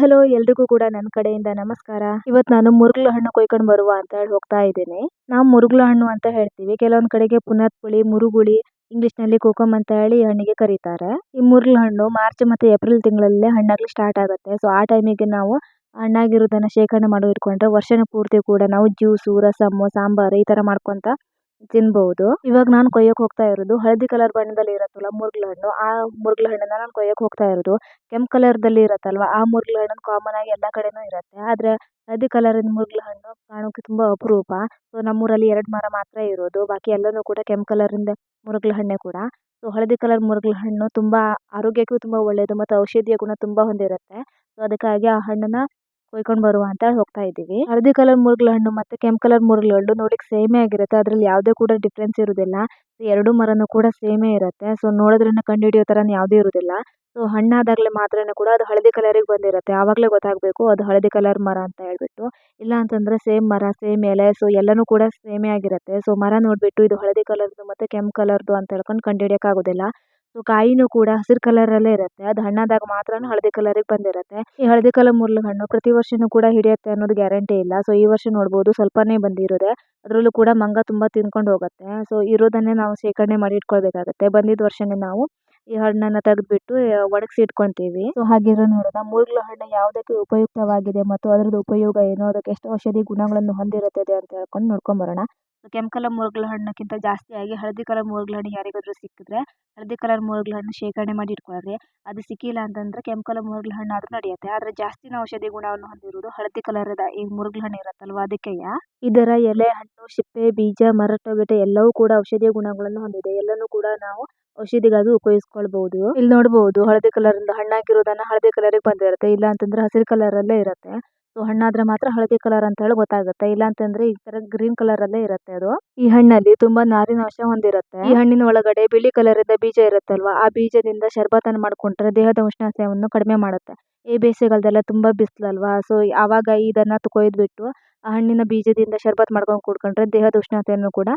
Hello, ಎಲ್ರಿಗೂ ಕೂಡ ನನ್ನ ಕಡೆಯಿಂದ ನಮಸ್ಕಾರ. ಇವತ್ತು ನಾನು ಮುರುಗ್ಲ ಹಣ್ಣು ಕೊಯ್ಕೊಂಡು ಬರುವ ಅಂತ ಹೇಳಿ ಹೋಗ್ತಾ ಇದ್ದೀನಿ. ನಾವು ಮುರುಗ್ಲ ಹಣ್ಣು ಅಂತ ಹೇಳ್ತೀವಿ. ಕೆಲವೊಂದ್ ಕಡೆಗೆ ಪುನತ್ ಪುಳಿ, ಮುರುಗುಳಿ ಇಂಗ್ಲಿಷ್ನಲ್ಲಿ ಕೋಕಮ್ ಅಂತ ಹೇಳಿ ಹಣ್ಣಿಗೆ ಕರೀತಾರೆ. ಈ ಮುರುಗ್ಲ ಹಣ್ಣು ಮಾರ್ಚ್ ಮತ್ತೆ ಏಪ್ರಿಲ್ ತಿಂಗಳಲ್ಲೇ ಹಣ್ಣಾಗ್ಲಿ ಸ್ಟಾರ್ಟ್ ಆಗುತ್ತೆ. ಸೊ, ಆ ಟೈಮಿಗೆ ನಾವು ಹಣ್ಣಾಗಿರೋದನ್ನ ಶೇಖರಣೆ ಮಾಡಿ ಇಟ್ಕೊಂಡ್ರೆ ವರ್ಷನ ಪೂರ್ತಿ ಕೂಡ ನಾವು ಜ್ಯೂಸು, ರಸಮ್ಮು, ಸಾಂಬಾರು ಈ ತರ ಮಾಡ್ಕೊಂತ ತಿನ್ಬಹುದು ಇವಾಗ ನಾನು ಕೊಯ್ಯಕ್ ಹೋಗ್ತಾ ಇರೋದು ಹಳದಿ ಕಲರ್ ಬಣ್ಣದಲ್ಲಿ ಇರುತ್ತಲ್ಲ ಮುರ್ಗಲ ಹಣ್ಣು, ಆ ಮುರ್ಗಲ ಹಣ್ಣನ್ನ ನಾನು ಕೊಯ್ಯಕ್ ಹೋಗ್ತಾ ಇರೋದು. ಕೆಂಪು ಕಲರ್ ದಲ್ಲಿ ಇರುತ್ತಲ್ವಾ, ಆ ಮುರ್ಗಲ ಹಣ್ಣು ಕಾಮನ್ ಆಗಿ ಎಲ್ಲ ಕಡೆನೂ ಇರುತ್ತೆ. ಆದ್ರೆ ಹಳದಿ ಕಲರ್ ಮುರ್ಗಲ ಹಣ್ಣು ಕಾಣೋಕೆ ತುಂಬಾ ಅಪರೂಪ. ಸೊ ನಮ್ಮೂರಲ್ಲಿ ಎರಡು ಮರ ಮಾತ್ರ ಇರೋದು, ಬಾಕಿ ಎಲ್ಲನೂ ಕೂಡ ಕೆಂಪು ಕಲರಿಂದ ಹಣ್ಣೇ ಕೂಡ. ಸೊ ಹಳದಿ ಕಲರ್ ಮುರುಗಲ ಹಣ್ಣು ತುಂಬಾ ಆರೋಗ್ಯಕ್ಕೂ ತುಂಬಾ ಒಳ್ಳೇದು, ಮತ್ತೆ ಔಷಧೀಯ ಗುಣ ತುಂಬಾ ಹೊಂದಿರುತ್ತೆ. ಸೊ ಅದಕ್ಕಾಗಿ ಆ ಹಣ್ಣನ್ನ ಕೊಯ್ಕೊಂಡು ಬರುವ ಅಂತ ಹೋಗ್ತಾ ಇದ್ದೀವಿ. ಹಳದಿ ಕಲರ್ ಮುರುಗ್ಲ ಹಣ್ಣು ಮತ್ತೆ ಕೆಂಪು ಕಲರ್ ಮುರುಗ್ಲ ಹಣ್ಣು ನೋಡ್ಲಿಕ್ಕೆ ಸೇಮೇ ಆಗಿರುತ್ತೆ. ಅದ್ರಲ್ಲಿ ಯಾವುದೇ ಕೂಡ ಡಿಫ್ರೆನ್ಸ್ ಇರುವುದಿಲ್ಲ ಎರಡು ಮರನೂ ಕೂಡ ಸೇಮೇ ಇರುತ್ತೆ. ಸೊ ನೋಡೋದ್ರಿಂದ ಕಂಡು ಹಿಡಿಯೋ ತರ ಯಾವುದೂ ಇರುವುದಿಲ್ಲ ಸೊ ಹಣ್ಣಾದಾಗಲೇ ಮಾತ್ರನೇ ಕೂಡ ಅದು ಹಳದಿ ಕಲರಿಗೆ ಬಂದಿರುತ್ತೆ. ಆವಾಗಲೇ ಗೊತ್ತಾಗಬೇಕು ಅದು ಹಳದಿ ಕಲರ್ ಮರ ಅಂತ ಹೇಳ್ಬಿಟ್ಟು. ಇಲ್ಲ ಅಂತಂದ್ರೆ ಸೇಮ್ ಮರ, ಸೇಮ್ ಎಲೆ ಸೊ ಎಲ್ಲನೂ ಕೂಡ ಸೇಮೇ ಆಗಿರುತ್ತೆ. ಸೊ ಮರ ನೋಡ್ಬಿಟ್ಟು ಇದು ಹಳದಿ ಕಲರ್ದು ಮತ್ತೆ ಕೆಂಪು ಕಲರ್ದು ಅಂತ ಹೇಳ್ಕೊಂಡು ಕಂಡು ಹಿಡಿಯಕ್ ಆಗೋದಿಲ್ಲ ಸೊ ಕಾಯಿನೂ ಕೂಡ ಹಸಿರು ಕಲರ್ ಅಲ್ಲೇ ಇರುತ್ತೆ. ಅದು ಹಣ್ಣಾದಾಗ ಮಾತ್ರ ಹಳದಿ ಕಲರಿಗೆ ಬಂದಿರುತ್ತೆ. ಈ ಹಳದಿ ಕಲರ್ ಮುರುಗ್ಲ ಹಣ್ಣು ಪ್ರತಿ ವರ್ಷನೂ ಕೂಡ ಹಿಡಿಯುತ್ತೆ ಅನ್ನೋದು ಗ್ಯಾರಂಟಿ ಇಲ್ಲ. ಸೊ ಈ ವರ್ಷ ನೋಡ್ಬೋದು ಸ್ವಲ್ಪನೇ ಬಂದಿರೋದೆ. ಅದರಲ್ಲೂ ಕೂಡ ಮಂಗ ತುಂಬಾ ತಿನ್ಕೊಂಡು ಹೋಗುತ್ತೆ. ಸೊ ಇರೋದನ್ನೇ ನಾವು ಶೇಖರಣೆ ಮಾಡಿ ಇಟ್ಕೊಳ್ಬೇಕಾಗುತ್ತೆ. ಬಂದಿದ್ದ ವರ್ಷನೇ ನಾವು ಈ ಹಣ್ಣನ್ನ ತೆಗೆದುಬಿಟ್ಟು ಒಣಗಿಸಿ ಇಟ್ಕೊಂತೀವಿ ಸೊ ಹಾಗಿರೋ ನೋಡೋಣ, ಮುರುಗ್ಲ ಹಣ್ಣು ಯಾವುದಕ್ಕೆ ಉಪಯುಕ್ತವಾಗಿದೆ ಮತ್ತು ಅದರದ್ದು ಉಪಯೋಗ ಏನು, ಅದಕ್ಕೆ ಎಷ್ಟು ಔಷಧಿ ಗುಣಗಳನ್ನು ಹೊಂದಿರುತ್ತದೆ ಅಂತ ಹೇಳ್ಕೊಂಡು ನೋಡ್ಕೊಂಡ್ ಬರೋಣ. ಕೆಂಪ್ ಕಲರ್ ಮುರುಗ್ಲ ಹಣ್ಣಕ್ಕಿಂತ ಜಾಸ್ತಿಯಾಗಿ ಹಳದಿ ಕಲರ್ ಮುರುಗ್ಲ ಹಣ್ಣು ಯಾರಿಗಾದರೂ ಸಿಕ್ಕಿದ್ರೆ, ಹಳದಿ ಕಲರ್ ಮುರುಗ್ಲ ಹಣ್ಣು ಶೇಖರಣೆ ಮಾಡಿ ಇಟ್ಕೊಳ್ರಿ. ಅದು ಸಿಕ್ಕಿಲ್ಲ ಅಂತಂದ್ರೆ ಕೆಂಪು ಕಲರ್ ಮುರುಗ್ಲ ಹಣ್ಣು ಆದರೂ ನಡೆಯುತ್ತೆ. ಆದ್ರೆ ಜಾಸ್ತಿನ ಔಷಧಿ ಗುಣವನ್ನು ಹೊಂದಿರುವುದು ಹಳದಿ ಕಲರ್ ಈ ಮುರುಗ್ಲ ಹಣ್ಣು ಇರುತ್ತಲ್ವಾ ಅದಕ್ಕೆಯ? ಇದರ ಎಲೆ, ಹಣ್ಣು ಸಿಪ್ಪೆ ಬೀಜ ಮರ ಟೊಮೆಟೊ ಎಲ್ಲವೂ ಕೂಡ ಔಷಧೀಯ ಗುಣಗಳನ್ನು ಹೊಂದಿದೆ. ಎಲ್ಲಾನು ಕೂಡ ನಾವು ಔಷಧಿಗಾಗಿ ಉಪಯೋಗಿಸ್ಕೊಳ್ಬಹುದು. ಇಲ್ಲಿ ನೋಡಬಹುದು ಹಳದಿ ಕಲರಿಂದ ಹಣ್ಣಾಗಿರೋದನ್ನ ಹಳದಿ ಕಲರಿಗೆ ಬಂದಿರುತ್ತೆ. ಇಲ್ಲ ಅಂತಂದ್ರೆ ಹಸಿರು ಕಲರ್ ಅಲ್ಲೇ ಇರುತ್ತೆ. ಸೊ ಹಣ್ಣಾದ್ರೆ ಮಾತ್ರ ಹಳದಿ ಕಲರ್ ಅಂತ ಹೇಳಿ ಗೊತ್ತಾಗುತ್ತೆ. ಇಲ್ಲ ಅಂತಂದ್ರೆ ಈ ತರ ಗ್ರೀನ್ ಕಲರ್ ಅಲ್ಲೇ ಇರುತ್ತೆ ಅದು. ಈ ಹಣ್ಣಲ್ಲಿ ತುಂಬಾ ನಾರಿನ ಅಂಶ ಹೊಂದಿರುತ್ತೆ. ಈ ಹಣ್ಣಿನ ಒಳಗಡೆ ಬಿಳಿ ಕಲರಿಂದ ಬೀಜ ಇರುತ್ತಲ್ವಾ? ಆ ಬೀಜದಿಂದ ಶರ್ಬತನ ಮಾಡ್ಕೊಂಡ್ರೆ ದೇಹದ ಉಷ್ಣಾಂಶವನ್ನು ಕಡಿಮೆ ಮಾಡುತ್ತೆ. ಈ ಬೇಸಿಗೆಗಾಲದಲ್ಲ ತುಂಬಾ ಬಿಸಿಲಲ್ವಾ? ಸೊ ಆವಾಗ ಇದನ್ನ ಕೊಯ್ದ್ಬಿಟ್ಟು ಆ ಹಣ್ಣಿನ ಬೀಜದಿಂದ ಶರಬತ್ ಮಾಡ್ಕೊಂಡು ಕುಡ್ಕೊಂಡ್ರೆ ದೇಹದ ಉಷ್ಣತೆಯನ್ನು ಕೂಡ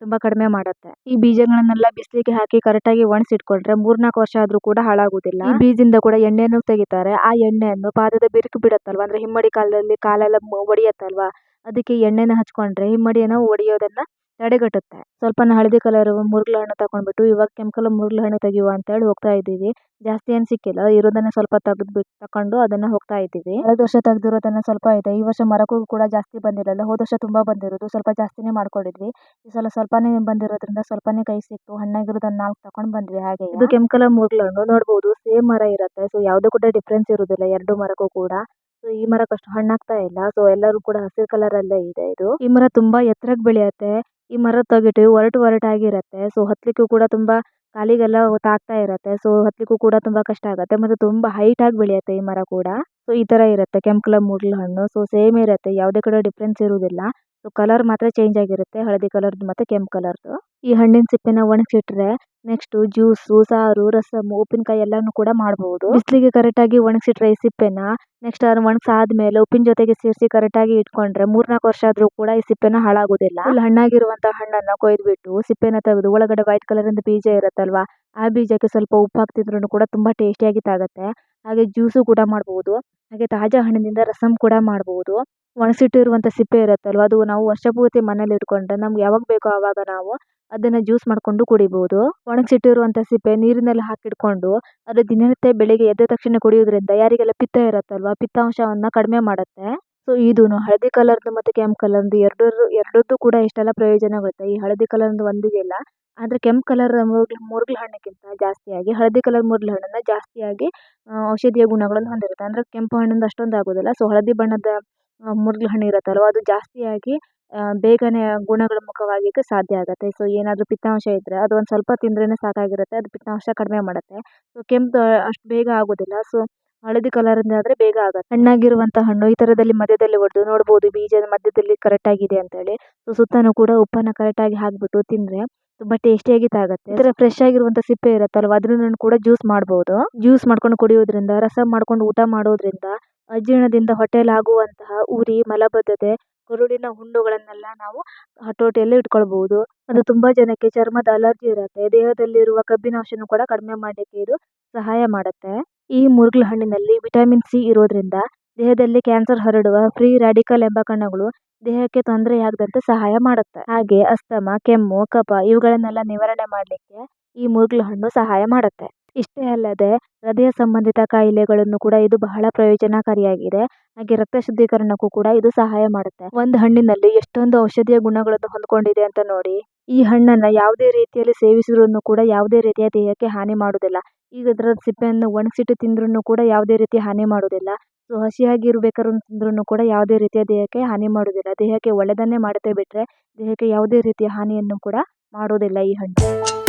ತುಂಬಾ ಕಡಿಮೆ ಮಾಡುತ್ತೆ. ಈ ಬೀಜಗಳನ್ನೆಲ್ಲ ಬಿಸಿಲಿಗೆ ಹಾಕಿ ಕರೆಕ್ಟಾಗಿ ಒಣಸಿಟ್ಕೊಂಡ್ರೆ ಮೂರ್ನಾಲ್ಕು ವರ್ಷ ಆದ್ರೂ ಕೂಡ ಹಾಳಾಗೋದಿಲ್ಲ. ಈ ಬೀಜದಿಂದ ಕೂಡ ಎಣ್ಣೆಯನ್ನು ತೆಗಿತಾರೆ. ಆ ಎಣ್ಣೆಯನ್ನು ಪಾದದ ಬಿರುಕು ಬಿಡುತ್ತಲ್ವಾ? ಅಂದ್ರೆ ಹಿಮ್ಮಡಿ ಕಾಲದಲ್ಲಿ ಕಾಲೆಲ್ಲ ಒಡೆಯುತ್ತಲ್ವಾ? ಅದಕ್ಕೆ ಎಣ್ಣೆನ ಹಚ್ಕೊಂಡ್ರೆ ಹಿಮ್ಮಡಿಯನ್ನು ಒಡೆಯೋದನ್ನ ತಡೆಗಟ್ಟುತ್ತೆ. ಸ್ವಲ್ಪ ಹಳದಿ ಕಲರ್ ಮುರುಗ್ಲ ಹಣ್ಣು ತಗೊಂಡ್ಬಿಟ್ಟು ಇವಾಗ ಕೆಂಪು ಕಲರ್ ಹಣ್ಣು ತೆಗೆಯುವ ಅಂತ ಹೇಳಿ ಹೋಗ್ತಾ ಇದ್ದೀವಿ. ಜಾಸ್ತಿ ಏನು ಸಿಕ್ಕಿಲ್ಲ. ಇರೋದನ್ನ ಸ್ವಲ್ಪ ತೆಗೆದ್ಬಿಟ್ಟು ತಕೊಂಡು ಅದನ್ನ ಹೋಗ್ತಾ ಇದ್ದೀವಿ. ಕಳೆದ ವರ್ಷ ತೆಗೆದಿರೋದನ್ನು ಸ್ವಲ್ಪ ಇದೆ. ಈ ವರ್ಷ ಮರಕ್ಕೂ ಕೂಡ ಜಾಸ್ತಿ ಬಂದಿರಲ್ಲ ಹೋದ ವರ್ಷ ತುಂಬಾ ಬಂದಿರೋದು. ಸ್ವಲ್ಪ ಜಾಸ್ತಿನೇ ಮಾಡ್ಕೊಂಡಿದ್ವಿ. ಈ ಸಲ ಸ್ವಲ್ಪನೇ ಬಂದಿರೋದ್ರಿಂದ ಸ್ವಲ್ಪನೇ ಕೈ ಸಿಕ್ತು. ಹಣ್ಣಾಗಿರೋದನ್ನ ನಾಲ್ಕು ತಗೊಂಡು ಬಂದ್ವಿ ಹಾಗೆ. ಇದು ಕೆಂಪು ಕಲರ್ ಮುರುಗ್ಲ ಹಣ್ಣು. ನೋಡ್ಬೋದು ಸೇಮ್ ಮರ ಇರುತ್ತೆ. ಸೊ ಯಾವುದೂ ಕೂಡ ಡಿಫ್ರೆನ್ಸ್ ಇರೋದಿಲ್ಲ. ಎರಡು ಮರಕ್ಕೂ ಕೂಡ. ಸೊ ಈ ಮರಕ್ಕೆ ಅಷ್ಟು ಹಣ್ಣಾಗ್ತಾ ಇಲ್ಲ. ಸೊ ಎಲ್ಲರೂ ಕೂಡ ಹಸಿರು ಕಲರ್ ಅಲ್ಲೇ ಇದೆ ಇದು. ಈ ಮರ ತುಂಬಾ ಎತ್ತರಕ್ಕೆ ಬೆಳೆಯುತ್ತೆ. ಈ ಮರ ತೊಗಟೆ ಒರಟು ಒರಟಾಗಿರುತ್ತೆ. ಸೊ ಹತ್ತಲಿಕ್ಕೂ ಕೂಡ ತುಂಬಾ ಕಾಲಿಗೆಲ್ಲ ತಾಗ್ತಾ ಇರುತ್ತೆ. ಸೊ ಹತ್ತಲಿಕ್ಕೂ ಕೂಡ ತುಂಬಾ ಕಷ್ಟ ಆಗುತ್ತೆ ಮತ್ತೆ ತುಂಬಾ ಹೈಟ್ ಆಗಿ ಬೆಳೆಯುತ್ತೆ ಈ ಮರ ಕೂಡ. ಸೊ ಈ ತರ ಇರುತ್ತೆ. ಕೆಂಪು ಕಲರ್ ಮೂಡ್ಲ ಹಣ್ಣು. ಸೊ ಸೇಮ್ ಇರುತ್ತೆ. ಯಾವುದೇ ಕಡೆ ಡಿಫ್ರೆನ್ಸ್ ಇರುವುದಿಲ್ಲ. ಸೊ ಕಲರ್ ಮಾತ್ರ ಚೇಂಜ್ ಆಗಿರುತ್ತೆ. ಹಳದಿ ಕಲರ್ ಮತ್ತೆ ಕೆಂಪು ಕಲರ್ದು ಈ ಹಣ್ಣಿನ ಸಿಪ್ಪೆನ ಒಣಗಿಸಿಟ್ರೆ ನೆಕ್ಸ್ಟ್ ಜ್ಯೂಸು ಸಾರು, ರಸಮ್, ಉಪ್ಪಿನಕಾಯಿ ಎಲ್ಲಾನು ಕೂಡ ಮಾಡಬಹುದು ಬಿಸಿಲಿಗೆ ಕರೆಕ್ಟಾಗಿ ಒಣಗಿಸಿಟ್ರೆ ಈ ಸಿಪ್ಪೆನ ನೆಕ್ಸ್ಟ್ ಅದನ್ನ ಒಣಗಿಸಾದ್ಮೇಲೆ ಉಪ್ಪಿನ ಜೊತೆಗೆ ಸೇರಿಸಿ ಕರೆಕ್ಟಾಗಿ ಇಟ್ಕೊಂಡ್ರೆ ಮೂರ್ನಾಲ್ಕು ವರ್ಷ ಆದರೂ ಕೂಡ ಈ ಸಿಪ್ಪೆನ ಹಾಳಾಗೋದಿಲ್ಲ. ಫುಲ್ ಹಣ್ಣಾಗಿರುವಂತಹ ಹಣ್ಣನ್ನ ಕೊಯ್ದ್ಬಿಟ್ಟು ಸಿಪ್ಪೆನ ತೆಗೆದು ಒಳಗಡೆ ವೈಟ್ ಕಲರಿಂದ ಬೀಜ ಇರುತ್ತಲ್ವಾ, ಆ ಬೀಜಕ್ಕೆ ಸ್ವಲ್ಪ ಉಪ್ಪು ಹಾಕ್ತಿದ್ರು ಕೂಡ ತುಂಬಾ ಟೇಸ್ಟಿಯಾಗಿ ತಾಗುತ್ತೆ. ಹಾಗೆ ಜ್ಯೂಸು ಕೂಡ ಮಾಡಬಹುದು ಹಾಗೆ ತಾಜಾ ಹಣ್ಣಿನಿಂದ ರಸಂ ಕೂಡ ಮಾಡಬಹುದು ಒಣಗಿಸಿಟ್ಟಿರುವಂತ ಸಿಪ್ಪೆ ಇರುತ್ತಲ್ವಾ, ಅದು ನಾವು ವರ್ಷಪೂರ್ತಿ ಮನೇಲಿ ಇಟ್ಕೊಂಡ್ರೆ ನಮ್ಗೆ ಯಾವಾಗ ಬೇಕೋ ಆವಾಗ ನಾವು ಅದನ್ನ ಜ್ಯೂಸ್ ಮಾಡ್ಕೊಂಡು ಕುಡಿಬಹುದು ಒಣಗ್ಸಿಟ್ಟಿರುವಂಥ ಸಿಪ್ಪೆ ನೀರಿನಲ್ಲಿ ಹಾಕಿಟ್ಕೊಂಡು ಅದು ದಿನನಿತ್ಯ ಬೆಳಿಗ್ಗೆ ಎದ್ದ ತಕ್ಷಣ ಕುಡಿಯೋದ್ರಿಂದ ಯಾರಿಗೆಲ್ಲ ಪಿತ್ತ ಇರುತ್ತಲ್ವಾ, ಪಿತ್ತಾಂಶವನ್ನ ಕಡಿಮೆ ಮಾಡುತ್ತೆ. ಸೊ ಇದೂ ಹಳದಿ ಕಲರ್ದು ಮತ್ತೆ ಕೆಂಪು ಕಲರ್ದು ಎರಡು, ಎರಡದ್ದು ಕೂಡ ಇಷ್ಟೆಲ್ಲ ಪ್ರಯೋಜನಗಳಿರುತ್ತೆ ಈ ಹಳದಿ ಕಲರ್ದು ಒಂದಿದೆಯಲ್ಲ ಆದರೆ ಕೆಂಪು ಕಲರ್ ಮುರುಗ್ಲ ಮುರುಗ್ಲ ಹಣ್ಣಕ್ಕಿಂತ ಜಾಸ್ತಿಯಾಗಿ, ಹಳದಿ ಕಲರ್ ಮುರುಗ್ಲ ಹಣ್ಣನ್ನು ಜಾಸ್ತಿಯಾಗಿ ಔಷಧೀಯ ಗುಣಗಳನ್ನು ಹೊಂದಿರುತ್ತೆ. ಅಂದ್ರೆ ಕೆಂಪು ಹಣ್ಣಿಂದ ಅಷ್ಟೊಂದು ಆಗೋದಿಲ್ಲ ಸೊ ಹಳದಿ ಬಣ್ಣದ ಮುರುಗ್ಲ ಹಣ್ಣು ಇರುತ್ತಲ್ವಾ? ಅದು ಜಾಸ್ತಿಯಾಗಿ ಬೇಗನೆ ಗುಣಗಳ ಮುಖವಾಗಿಕ್ಕೆ ಸಾಧ್ಯ ಆಗುತ್ತೆ. ಸೊ ಏನಾದರೂ ಪಿತ್ತಾಂಶ ಇದ್ರೆ, ಅದು ಒಂದು ಸ್ವಲ್ಪ ತಿಂದ್ರೇ ಸಾಕಾಗಿರುತ್ತೆ. ಅದು ಪಿತ್ತಾಂಶ ಕಡಿಮೆ ಮಾಡುತ್ತೆ. ಸೊ ಕೆಂಪು ಅಷ್ಟು ಬೇಗ ಆಗೋದಿಲ್ಲ. ಸೊ ಹಳದಿ ಕಲರಿಂದ ಆದರೆ ಬೇಗ ಆಗುತ್ತೆ. ಹಣ್ಣಾಗಿರುವಂಥ ಹಣ್ಣು ಈ ಥರದಲ್ಲಿ ಮಧ್ಯದಲ್ಲಿ ಒಡೆದು ನೋಡ್ಬೋದು. ಬೀಜದ ಮಧ್ಯದಲ್ಲಿ ಕರೆಕ್ಟಾಗಿದೆ ಅಂತೇಳಿ. ಸೊ ಸುತ್ತಲೂ ಕೂಡ ಉಪ್ಪನ್ನು ಕರೆಕ್ಟಾಗಿ ಹಾಕಿಬಿಟ್ಟು ತಿಂದರೆ ತುಂಬ ಟೇಸ್ಟಿಯಾಗಿ ತಾಗುತ್ತೆ. ಈ ಫ್ರೆಶ್ ಆಗಿರುವಂತ ಸಿಪ್ಪೆ ಇರುತ್ತಲ್ವಾ? ಅದ್ರಿಂದನು ಕೂಡ ಜ್ಯೂಸ್ ಮಾಡಬಹುದು ಜ್ಯೂಸ್ ಮಾಡ್ಕೊಂಡು ಕುಡಿಯೋದ್ರಿಂದ, ರಸ ಮಾಡ್ಕೊಂಡು ಊಟ ಮಾಡೋದ್ರಿಂದ, ಅಜೀರ್ಣದಿಂದ ಹೊಟ್ಟೆಯಲ್ಲಿ ಆಗುವಂತಹ ಉರಿ, ಮಲಬದ್ಧತೆ ಕರುಳಿನ ಹುಣ್ಣುಗಳನ್ನೆಲ್ಲ ನಾವು ಹತೋಟಿಯಲ್ಲಿ ಇಟ್ಕೊಳ್ಬಹುದು ಅದು ತುಂಬಾ ಜನಕ್ಕೆ ಚರ್ಮದ ಅಲರ್ಜಿ ಇರುತ್ತೆ. ದೇಹದಲ್ಲಿರುವ ಕಬ್ಬಿನಾಂಶನು ಕೂಡ ಕಡಿಮೆ ಮಾಡಲಿಕ್ಕೆ ಇದು ಸಹಾಯ ಮಾಡುತ್ತೆ. ಈ ಮುರುಗಲ ಹಣ್ಣಿನಲ್ಲಿ ವಿಟಮಿನ್ ಸಿ ಇರೋದ್ರಿಂದ ದೇಹದಲ್ಲಿ ಕ್ಯಾನ್ಸರ್ ಹರಡುವ, ಫ್ರೀ ರಾಡಿಕಲ್ ಎಂಬ ಕಣಗಳು ದೇಹಕ್ಕೆ ತೊಂದರೆಯಾಗದಂತೆ ಸಹಾಯ ಮಾಡುತ್ತೆ. ಹಾಗೆ ಅಸ್ತಮಾ, ಕೆಮ್ಮು, ಕಫ ಇವುಗಳನ್ನೆಲ್ಲ ನಿವಾರಣೆ ಮಾಡಲಿಕ್ಕೆ ಈ ಮುರುಗ್ಲ ಹಣ್ಣು ಸಹಾಯ ಮಾಡುತ್ತೆ. ಇಷ್ಟೇ ಅಲ್ಲದೆ ಹೃದಯ ಸಂಬಂಧಿತ ಕಾಯಿಲೆಗಳನ್ನು ಕೂಡ ಇದು ಬಹಳ ಪ್ರಯೋಜನಕಾರಿಯಾಗಿದೆ. ಹಾಗೆ ರಕ್ತ ಶುದ್ಧೀಕರಣಕ್ಕೂ ಕೂಡ ಇದು ಸಹಾಯ ಮಾಡುತ್ತೆ. ಒಂದು ಹಣ್ಣಿನಲ್ಲಿ ಎಷ್ಟೊಂದು ಔಷಧೀಯ ಗುಣಗಳನ್ನು ಹೊಂದ್ಕೊಂಡಿದೆ ಅಂತ ನೋಡಿ, ಈ ಹಣ್ಣನ್ನು ಯಾವುದೇ ರೀತಿಯಲ್ಲಿ ಸೇವಿಸಿದ್ರು ಕೂಡ ಯಾವುದೇ ರೀತಿಯ ದೇಹಕ್ಕೆ ಹಾನಿ ಮಾಡುವುದಿಲ್ಲ. ಈಗ ಇದರ ಸಿಪ್ಪೆಯನ್ನು ಒಣಗಿಸಿಟ್ಟು ತಿಂದ್ರೂ ಕೂಡ ಯಾವುದೇ ರೀತಿ ಹಾನಿ ಮಾಡುವುದಿಲ್ಲ. ಸೊ, ಹಸಿಯಾಗಿ ಇರ್ಬೇಕಾದ್ರೂ ಅಂದ್ರೂ ಕೂಡ ಯಾವುದೇ ರೀತಿಯ ದೇಹಕ್ಕೆ ಹಾನಿ ಮಾಡುವುದಿಲ್ಲ ದೇಹಕ್ಕೆ ಒಳ್ಳೆಯದನ್ನೇ ಮಾಡುತ್ತೆ ಬಿಟ್ಟರೆ ದೇಹಕ್ಕೆ ಯಾವುದೇ ರೀತಿಯ ಹಾನಿಯನ್ನು ಕೂಡ ಮಾಡುವುದಿಲ್ಲ ಈ ಹಣ್ಣು.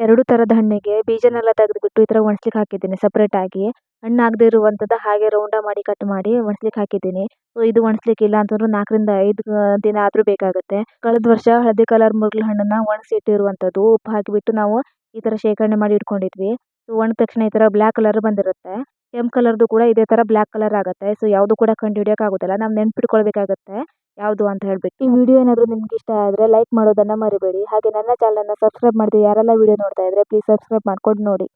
ಎರಡು ಥರದ ಹಣ್ಣಿಗೆ ಬೀಜನೆಲ್ಲ ತೆಗೆದುಬಿಟ್ಟು ಈ ಥರ ಒಣಸ್ಲಿಕ್ಕೆ ಹಾಕಿದ್ದೀನಿ ಸಪ್ರೇಟ್ ಆಗಿ. ಹಣ್ಣು ಆಗದೆ ಇರುವಂಥದ್ದು ಹಾಗೆ ರೌಂಡ ಮಾಡಿ ಕಟ್ ಮಾಡಿ ಒಣಸ್ಲಿಕ್ಕೆ ಹಾಕಿದ್ದೀನಿ. ಸೊ ಇದು ಒಣಸ್ಲಿಕ್ಕೆ ಇಲ್ಲ ಅಂತಂದ್ರೂ ನಾಲ್ಕರಿಂದ ಐದು ದಿನ ಆದರೂ ಬೇಕಾಗುತ್ತೆ. ಕಳೆದ ವರ್ಷ ಹಳದಿ ಕಲರ್ ಮುರುಗ್ಲ ಹಣ್ಣನ್ನ ಒಣಸಿ ಇಟ್ಟಿರುವಂಥದ್ದು ಉಪ್ಪು ಹಾಕಿಬಿಟ್ಟು ನಾವು ಈ ಥರ ಶೇಖರಣೆ ಮಾಡಿ ಇಟ್ಕೊಂಡಿದ್ವಿ. ಸೊ ಒಣದ ತಕ್ಷಣ ಈ ಥರ ಬ್ಲ್ಯಾಕ್ ಕಲರ್ ಬಂದಿರುತ್ತೆ. ಕೆಂಪು ಕಲರ್ದು ಕೂಡ ಇದೆ ತರ ಬ್ಲಾಕ್ ಕಲರ್ ಆಗುತ್ತೆ. ಸೊ, ಯಾವುದು ಕೂಡ ಕಂಡು ಹಿಡಿಯಕ್ ಆಗೋದಿಲ್ಲ. ನಾವು ನೆನ್ಪಿಟ್ಕೊಳ್ಬೇಕಾಗತ್ತೆ ಯಾವುದು ಅಂತ ಹೇಳ್ಬಿಟ್ಟು. ಈ ವಿಡಿಯೋ ಏನಾದ್ರು ನಿಮ್ಗೆ ಇಷ್ಟ ಆದ್ರೆ ಲೈಕ್ ಮಾಡೋದನ್ನ ಮರಿಬೇಡಿ. ಹಾಗೆ ನನ್ನ ಚಾನಲನ್ನು ಸಬ್ಸ್ಕ್ರೈಬ್ ಮಾಡದೆ ಯಾರೆಲ್ಲ ವಿಡಿಯೋ ನೋಡ್ತಾ ಇದ್ರೆ, ಪ್ಲೀಸ್ ಸಬ್ಸ್ಕ್ರೈಬ್ ಮಾಡ್ಕೊಂಡು ನೋಡಿ.